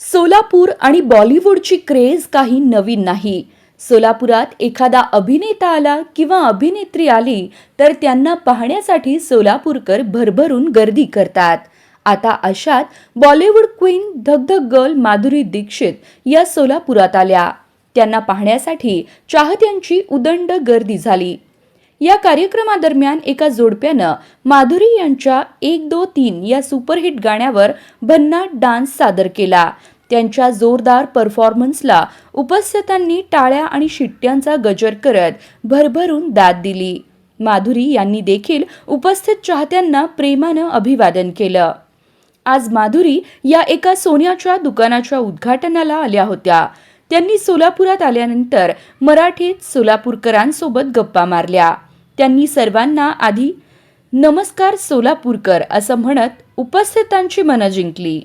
सोलापूर आणि बॉलिवूडची क्रेज काही नवीन नाही. सोलापुरात एखादा अभिनेता आला किंवा अभिनेत्री आली तर त्यांना पाहण्यासाठी सोलापूरकर भरभरून गर्दी करतात. आता अशात बॉलिवूड क्वीन धग धग गर्ल माधुरी दीक्षित या सोलापुरात आल्या. त्यांना पाहण्यासाठी चाहत्यांची उदंड गर्दी झाली. या कार्यक्रमादरम्यान एका जोडप्यानं माधुरी यांच्या एक दो तीन या सुपरहिट गाण्यावर भन्नाट डान्स सादर केला. त्यांच्या जोरदार परफॉर्मन्सला उपस्थितांनी टाळ्या आणि शिट्ट्यांचा गजर करत भरभरून दाद दिली. माधुरी यांनी देखील उपस्थित चाहत्यांना प्रेमानं अभिवादन केलं. आज माधुरी या एका सोन्याच्या दुकानाच्या उद्घाटनाला आल्या होत्या. त्यांनी सोलापुरात आल्यानंतर मराठीत सोलापूरकरांसोबत गप्पा मारल्या. त्यांनी सर्वांना आधी नमस्कार सोलापूरकर असं म्हणत उपस्थितांची मनं जिंकली.